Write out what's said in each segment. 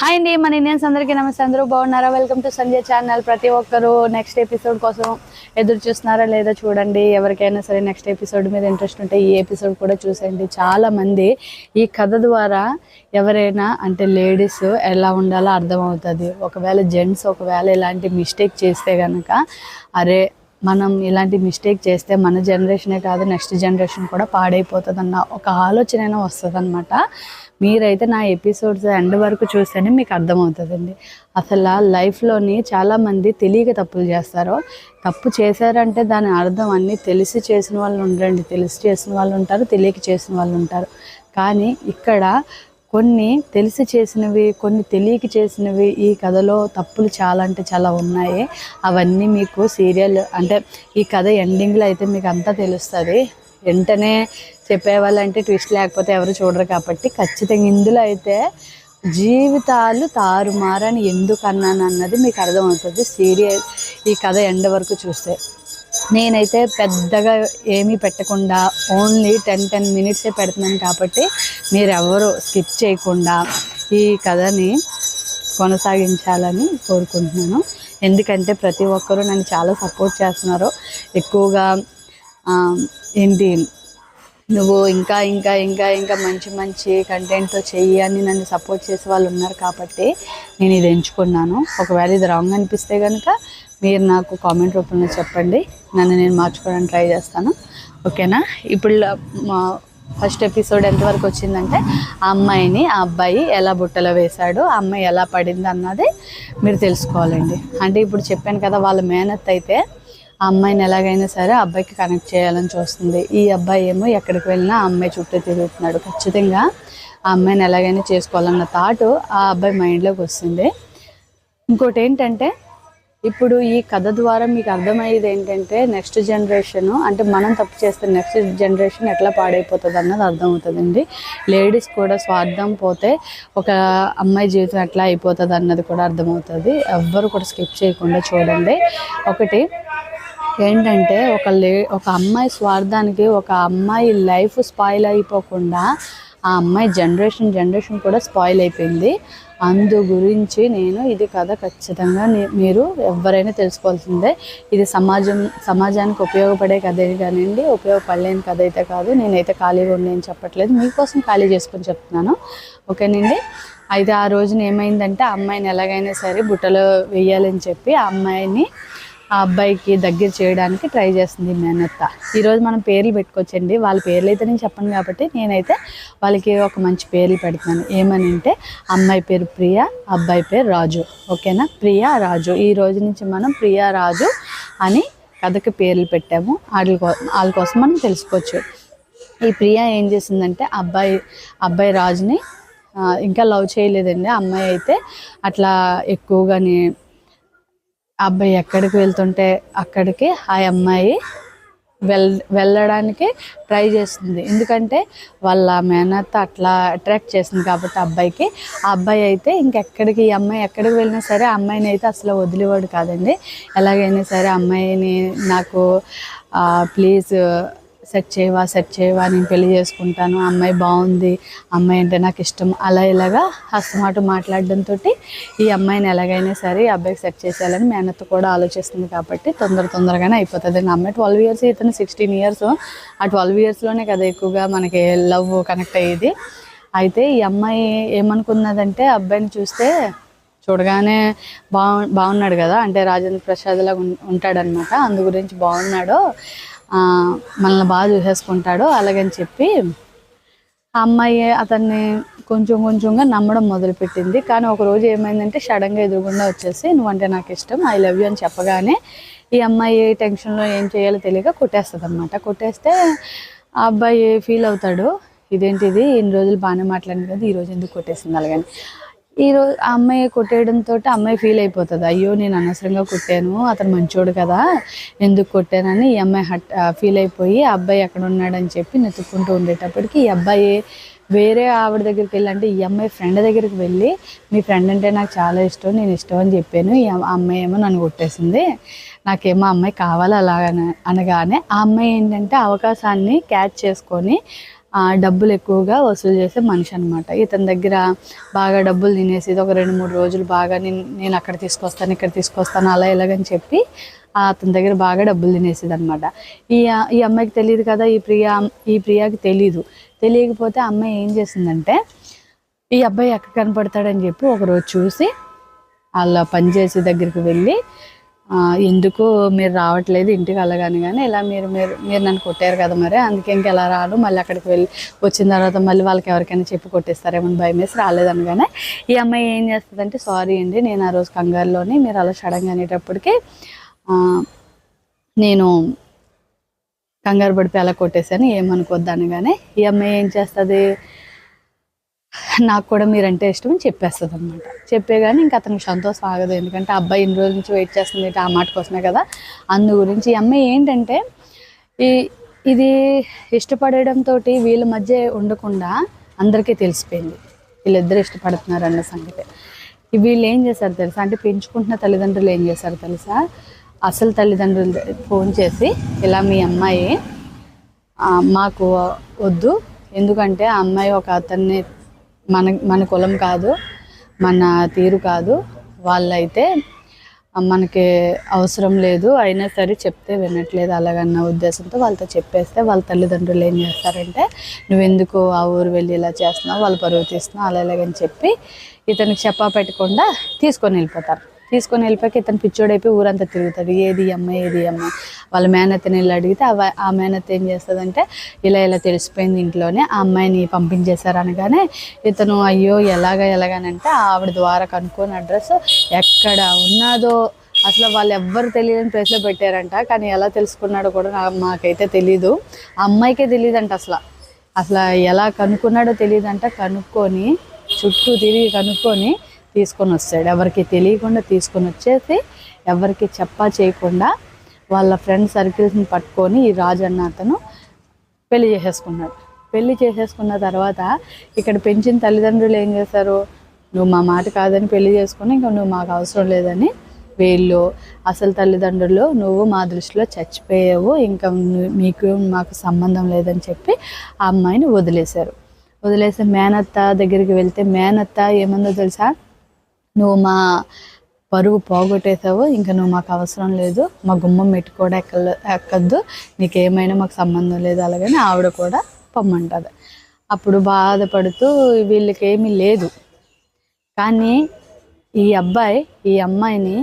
Hi అండి మన Indians అందరికీ నమస్తే. అందరూ బాగున్నారా? Welcome to Sanjay channel. ప్రతి ఒక్కరు నెక్స్ట్ ఎపిసోడ్ కోసం ఎదురు చూస్తున్నారా లేదా చూడండి. ఎవరికైనా సరే నెక్స్ట్ ఎపిసోడ్ మీద ఇంట్రెస్ట్ ఉంటే ఈ ఎపిసోడ్ కూడా చూసేయండి. చాలామంది ఈ కథ ద్వారా ఎవరైనా అంటే లేడీస్ ఎలా ఉండాలో అర్థమవుతుంది. ఒకవేళ జెంట్స్ ఒకవేళ ఇలాంటి మిస్టేక్ చేస్తే కనుక అరే మనం ఇలాంటి మిస్టేక్ చేస్తే మన జనరేషనే కాదు నెక్స్ట్ జనరేషన్ కూడా పాడైపోతుంది అన్న ఒక ఆలోచన అయినా వస్తుంది అనమాట మీరైతే నా ఎపిసోడ్స్ ఎండ్ వరకు చూస్తేనే మీకు అర్థమవుతుందండి. అసలు లైఫ్లోని చాలామంది తెలియక తప్పులు చేస్తారు తప్పు చేశారంటే దాని అర్థం అన్నీ తెలిసి చేసిన వాళ్ళు ఉండండి. తెలిసి చేసిన వాళ్ళు ఉంటారు తెలియక చేసిన వాళ్ళు ఉంటారు. కానీ ఇక్కడ కొన్ని తెలిసి చేసినవి కొన్ని తెలియక చేసినవి ఈ కథలో తప్పులు చాలా అంటే చాలా ఉన్నాయి. అవన్నీ మీకు సీరియల్ అంటే ఈ కథ ఎండింగ్లో అయితే మీకు అంతా తెలుస్తుంది. వెంటనే చెప్పేవాళ్ళంటే ట్విస్ట్ లేకపోతే ఎవరు చూడరు కాబట్టి ఖచ్చితంగా ఇందులో అయితే జీవితాలు తారుమారని ఎందుకు అన్నాను అన్నది మీకు అర్థమవుతుంది. సీరియల్ ఈ కథ ఎండ వరకు చూస్తే. నేనైతే పెద్దగా ఏమీ పెట్టకుండా ఓన్లీ టెన్ టెన్ మినిట్సే పెడుతున్నాను కాబట్టి మీరు ఎవరు స్కిప్ చేయకుండా ఈ కథని కొనసాగించాలని కోరుకుంటున్నాను. ఎందుకంటే ప్రతి ఒక్కరూ నన్ను చాలా సపోర్ట్ చేస్తున్నారు. ఎక్కువగా ఏంటి? నువ్వు ఇంకా ఇంకా ఇంకా ఇంకా మంచి మంచి కంటెంట్తో చెయ్యి అని నన్ను సపోర్ట్ చేసే వాళ్ళు ఉన్నారు కాబట్టి నేను ఇది ఎంచుకున్నాను. ఒకవేళ ఇది రాంగ్ అనిపిస్తే కనుక మీరు నాకు కామెంట్ రూపంలో చెప్పండి. నన్ను నేను మార్చుకోవడానికి ట్రై చేస్తాను. ఓకేనా? ఇప్పుడు మా ఫస్ట్ ఎపిసోడ్ ఎంతవరకు వచ్చిందంటే ఆ అమ్మాయిని ఆ అబ్బాయి ఎలా బుట్టలో వేశాడు ఆ అమ్మాయి ఎలా పడింది అన్నది మీరు తెలుసుకోవాలండి. అంటే ఇప్పుడు చెప్పాను కదా వాళ్ళ మేనత్ అయితే ఆ అమ్మాయిని ఎలాగైనా సరే అబ్బాయికి కనెక్ట్ చేయాలని చూస్తుంది. ఈ అబ్బాయి ఏమో ఎక్కడికి వెళ్ళినా ఆ అమ్మాయి చుట్టూ తిరుగుతున్నాడు. ఖచ్చితంగా ఆ అమ్మాయిని ఎలాగైనా చేసుకోవాలన్న థాట్ ఆ అబ్బాయి మైండ్లోకి వస్తుంది. ఇంకోటి ఏంటంటే ఇప్పుడు ఈ కథ ద్వారా మీకు అర్థమయ్యేది ఏంటంటే నెక్స్ట్ జనరేషన్ అంటే మనం తప్పు చేస్తే నెక్స్ట్ జనరేషన్ ఎట్లా పాడైపోతుంది అన్నది అర్థమవుతుందండి. లేడీస్ కూడా స్వార్థం పోతే ఒక అమ్మాయి జీవితం ఎట్లా అయిపోతుంది అన్నది కూడా అర్థమవుతుంది. ఎవ్వరు కూడా స్కిప్ చేయకుండా చూడండి. ఒకటి ఏంటంటే ఒక లే ఒక అమ్మాయి స్వార్థానికి ఒక అమ్మాయి లైఫ్ స్పాయిల్ అయిపోకుండా ఆ అమ్మాయి జనరేషన్ జనరేషన్ కూడా స్పాయిల్ అయిపోయింది. అందు గురించి నేను ఇది కథ ఖచ్చితంగా నే- మీరు ఎవరైనా తెలుసుకోవాల్సిందే. ఇది సమాజం సమాజానికి ఉపయోగపడే కథ కానివ్వండి ఉపయోగపడలేని కథ అయితే కాదు. నేనైతే ఖాళీగా ఉండేని చెప్పట్లేదు. మీకోసం ఖాళీ చేసుకొని చెప్తున్నాను. ఓకేనండి? అయితే ఆ రోజున ఏమైందంటే ఆ అమ్మాయిని ఎలాగైనా సరే బుట్టలో వేయాలని చెప్పి ఆ అమ్మాయిని ఆ అబ్బాయికి దగ్గర చేయడానికి ట్రై చేస్తుంది మేనత్త. ఈరోజు మనం పేర్లు పెట్టుకోవచ్చండి. వాళ్ళ పేర్లు అయితే నేను చెప్పను కాబట్టి నేనైతే వాళ్ళకి ఒక మంచి పేర్లు పెడుతున్నాను. ఏమని అంటే అమ్మాయి పేరు ప్రియ అబ్బాయి పేరు రాజు. ఓకేనా? ప్రియా రాజు. ఈ రోజు నుంచి మనం ప్రియా రాజు అని కథకి పేర్లు పెట్టాము. వాళ్ళ వాళ్ళ కోసం మనం తెలుసుకోవచ్చు. ఈ ప్రియా ఏం చేసిందంటే అబ్బాయి అబ్బాయి రాజుని ఇంకా లవ్ చేయలేదండి. అమ్మాయి అయితే అట్లా ఎక్కువగానే అబ్బాయి ఎక్కడికి వెళ్తుంటే అక్కడికి ఆ అమ్మాయి వెల్ వెళ్ళడానికి ట్రై చేస్తుంది. ఎందుకంటే వాళ్ళ మేనత్త అట్లా అట్రాక్ట్ చేసింది కాబట్టి ఆ అబ్బాయికి. ఆ అబ్బాయి అయితే ఇంకెక్కడికి ఈ అమ్మాయి ఎక్కడికి వెళ్ళినా సరే ఆ అమ్మాయిని అయితే అసలు వదిలేవాడు కాదండి. ఎలాగైనా సరే ఆ అమ్మాయిని నాకు ప్లీజ్ సెట్ చేయవా సెట్ చేయవా నేను పెళ్ళి చేసుకుంటాను ఆ అమ్మాయి బాగుంది అమ్మాయి అంటే నాకు ఇష్టం అలా ఇలాగా హస్తమాట మాట్లాడడంతో ఈ అమ్మాయిని ఎలాగైనా సరే ఈ అబ్బాయికి సెట్ చేసేయాలని మేనత్త కూడా ఆలోచిస్తుంది కాబట్టి తొందర తొందరగానే అయిపోతుంది. నా అమ్మాయి ట్వెల్వ్ ఇయర్స్ ఇతను సిక్స్టీన్ ఇయర్స్ ఆ ట్వెల్వ్ ఇయర్స్లోనే కదా ఎక్కువగా మనకి లవ్ కనెక్ట్ అయ్యేది. అయితే ఈ అమ్మాయి ఏమనుకున్నదంటే అబ్బాయిని చూస్తే చూడగానే బాగు బాగున్నాడు కదా అంటే రాజేంద్ర ప్రసాద్ లాగా ఉంటాడనమాట అందు గురించి బాగున్నాడు మనల్ని బాగా చూసేసుకుంటాడు అలాగని చెప్పి ఆ అమ్మాయి అతన్ని కొంచెం కొంచెంగా నమ్మడం మొదలుపెట్టింది. కానీ ఒక రోజు ఏమైందంటే సడన్గా ఎదురుగుండా వచ్చేసి నువ్వంటే నాకు ఇష్టం ఐ లవ్ యూ అని చెప్పగానే ఈ అమ్మాయి టెన్షన్లో ఏం చేయాలో తెలియక కొట్టేస్తుంది అనమాట కొట్టేస్తే ఆ అబ్బాయి ఫీల్ అవుతాడు ఇదేంటిది? ఇన్ని రోజులు బాగానే మాట్లాడింది కదా ఈరోజు ఎందుకు కొట్టేసింది? అలాగని. ఈ రోజు ఆ అమ్మాయి కొట్టేయడంతో అమ్మాయి ఫీల్ అయిపోతుంది. అయ్యో నేను అనవసరంగా కొట్టాను అతను మంచోడు కదా ఎందుకు కొట్టానని ఈ అమ్మాయి హట్ ఫీల్ అయిపోయి ఆ అబ్బాయి ఎక్కడ ఉన్నాడని చెప్పి నెతుక్కుంటూ ఉండేటప్పటికి ఈ అబ్బాయి వేరే ఆవిడ దగ్గరికి వెళ్ళి అంటే ఈ అమ్మాయి ఫ్రెండ్ దగ్గరికి వెళ్ళి మీ ఫ్రెండ్ అంటే నాకు చాలా ఇష్టం నేను ఇష్టం అని చెప్పాను ఈ అమ్మాయి ఏమో నన్ను కొట్టేసింది నాకేమో అమ్మాయి కావాలి అలాగని అనగానే ఆ అమ్మాయి ఏంటంటే అవకాశాన్ని క్యాచ్ చేసుకొని డబ్బులు ఎక్కువగా వసూలు చేసే మనిషి అనమాట ఇతని దగ్గర బాగా డబ్బులు తినేసి ఒక రెండు మూడు రోజులు బాగా నేను నేను అక్కడ తీసుకొస్తాను ఇక్కడ తీసుకొస్తాను అలా ఇలాగని చెప్పి అతని దగ్గర బాగా డబ్బులు తినేసేది అనమాట ఈ ఈ అమ్మాయికి తెలియదు కదా ఈ ప్రియా ఈ ప్రియాకి తెలీదు. తెలియకపోతే అమ్మాయి ఏం చేసిందంటే ఈ అబ్బాయి ఎక్కడ కనపడతాడని చెప్పి ఒకరోజు చూసి వాళ్ళ పనిచేసే దగ్గరికి వెళ్ళి ఎందుకు మీరు రావట్లేదు ఇంటికి వెళ్ళగానే కానీ ఇలా మీరు మీరు మీరు నన్ను కొట్టారు కదా మరి అందుకే ఇంక ఎలా రాను మళ్ళీ అక్కడికి వెళ్ళి వచ్చిన తర్వాత మళ్ళీ వాళ్ళకి ఎవరికైనా చెప్పి కొట్టేస్తారేమో భయం వేసి రాలేదనగానే ఈ అమ్మాయి ఏం చేస్తుందంటే సారీ అండి నేను ఆ రోజు కంగారులోని మీరు అలా సడన్గా అనేటప్పటికి నేను కంగారు పడిపోయి అలా కొట్టేశాను ఏమనుకోద్దు అనగానే ఈ అమ్మాయి ఏం చేస్తుంది? నాకు కూడా మీరంటే ఇష్టం అని చెప్పేస్తుంది అనమాట చెప్పే కానీ ఇంకా అతనికి సంతోషం ఆగదు. ఎందుకంటే అబ్బాయి ఇన్ని రోజుల నుంచి వెయిట్ చేస్తుంది ఆ మాట కోసమే కదా. అందు గురించి ఈ అమ్మాయి ఏంటంటే ఈ ఇది ఇష్టపడడంతో వీళ్ళ మధ్య ఉండకుండా అందరికీ తెలిసిపోయింది. వీళ్ళిద్దరు ఇష్టపడుతున్నారు అన్న సంగతి. వీళ్ళు ఏం చేశారు తెలుసా? అంటే పెంచుకుంటున్న తల్లిదండ్రులు ఏం చేశారు తెలుసా? అసలు తల్లిదండ్రులు ఫోన్ చేసి ఇలా మీ అమ్మాయి ఆ, మాకు వద్దు. ఎందుకంటే ఆ అమ్మాయి ఒక అతన్ని మన మన కులం కాదు మన తీరు కాదు. వాళ్ళైతే మనకి అవసరం లేదు అయినా సరే చెప్తే వినట్లేదు అలాగన్న ఉద్దేశంతో వాళ్ళతో చెప్పేస్తే వాళ్ళ తల్లిదండ్రులు ఏం చేస్తారంటే నువ్వెందుకు ఆ ఊరు వెళ్ళి ఇలా చేస్తున్నావు వాళ్ళు పరువు తీస్తున్నావు అలా ఇలాగని చెప్పి ఇతనికి చెప్పా పెట్టకుండా తీసుకొని వెళ్ళిపోతారు. తీసుకొని వెళ్ళిపోయాక ఇతను పిచ్చోడైపోయి ఊరంతా తిరుగుతాడు. ఏది అమ్మ అమ్మాయి ఏది అమ్మ? వాళ్ళ మేనత్తని వెళ్ళి అడిగితే ఆ ఆ మేనత్త ఏం చేస్తుందంటే ఇలా ఇలా తెలిసిపోయింది ఇంట్లోనే ఆ అమ్మాయిని పంపించేశారు అనగానే ఇతను అయ్యో ఎలాగా ఎలాగనంటే ఆవిడ ద్వారా కనుక్కొని అడ్రస్ ఎక్కడ ఉన్నదో అసలు వాళ్ళు ఎవ్వరు తెలియని ప్లేస్లో పెట్టారంట కానీ ఎలా తెలుసుకున్నాడో కూడా మాకైతే తెలీదు. ఆ అమ్మాయికే తెలియదంట అసలు. అసలు ఎలా కనుక్కున్నాడో తెలియదంట కనుక్కొని చుట్టూ తిరిగి కనుక్కొని తీసుకొని వస్తాడు. ఎవరికి తెలియకుండా తీసుకొని వచ్చేసి ఎవరికి చెప్పా చేయకుండా వాళ్ళ ఫ్రెండ్ సర్కిల్స్ని పట్టుకొని ఈ రాజు అన్న అతను పెళ్ళి చేసేసుకున్నాడు. పెళ్ళి చేసేసుకున్న తర్వాత ఇక్కడ పెంచిన తల్లిదండ్రులు ఏం చేశారు? నువ్వు మా మాట కాదని పెళ్ళి చేసుకుని ఇంకా నువ్వు మాకు అవసరం లేదని వీళ్ళు అసలు తల్లిదండ్రులు నువ్వు మా దృష్టిలో చచ్చిపోయావు ఇంకా మీకు మాకు సంబంధం లేదని చెప్పి ఆ అమ్మాయిని వదిలేశారు. వదిలేసి మేనత్త దగ్గరికి వెళ్తే మేనత్త ఏమందో తెలుసా? నువ్వు మా పరువు పోగొట్టేసావు ఇంకా నువ్వు మాకు అవసరం లేదు మా గుమ్మం మెట్టు కూడా ఎక్కల ఎక్కద్దు నీకేమైనా మాకు సంబంధం లేదు అలాగని ఆవిడ కూడా పొమ్మంటుంది. అప్పుడు బాధపడుతూ వీళ్ళకేమీ లేదు. కానీ ఈ అబ్బాయి ఈ అమ్మాయిని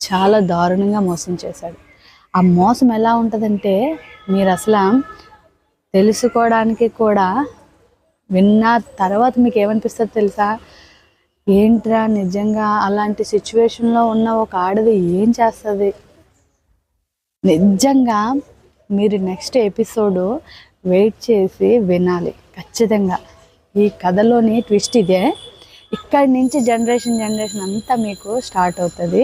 చాలా దారుణంగా మోసం చేశాడు. ఆ మోసం ఎలా ఉంటుందంటే మీరు అసలు తెలుసుకోవడానికి కూడా విన్న తర్వాత మీకు ఏమనిపిస్తుంది తెలుసా? ఏంట్రా నిజంగా అలాంటి సిచ్యువేషన్లో ఉన్న ఒక ఆడది ఏం చేస్తుంది? నిజంగా మీరు నెక్స్ట్ ఎపిసోడ్ వెయిట్ చేసి వినాలి ఖచ్చితంగా. ఈ కథలోని ట్విస్ట్ ఇదే. ఇక్కడి నుంచి జనరేషన్ జనరేషన్ అంతా మీకు స్టార్ట్ అవుతుంది.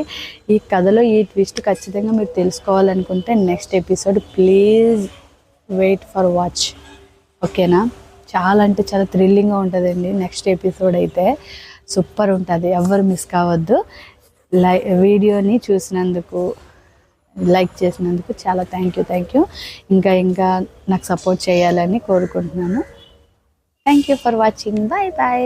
ఈ కథలో ఈ ట్విస్ట్ ఖచ్చితంగా మీరు తెలుసుకోవాలనుకుంటే next episode please wait for watch ఓకేనా చాలా అంటే చాలా థ్రిల్లింగ్గా ఉంటుందండి నెక్స్ట్ ఎపిసోడ్ అయితే. సూపర్ ఉంటుంది. ఎవరు మిస్ కావద్దు. లై వీడియోని చూసినందుకు లైక్ చేసినందుకు చాలా థ్యాంక్ యూ థ్యాంక్ యూ ఇంకా ఇంకా నాకు సపోర్ట్ చేయాలని కోరుకుంటున్నాను. Thank you for watching bye bye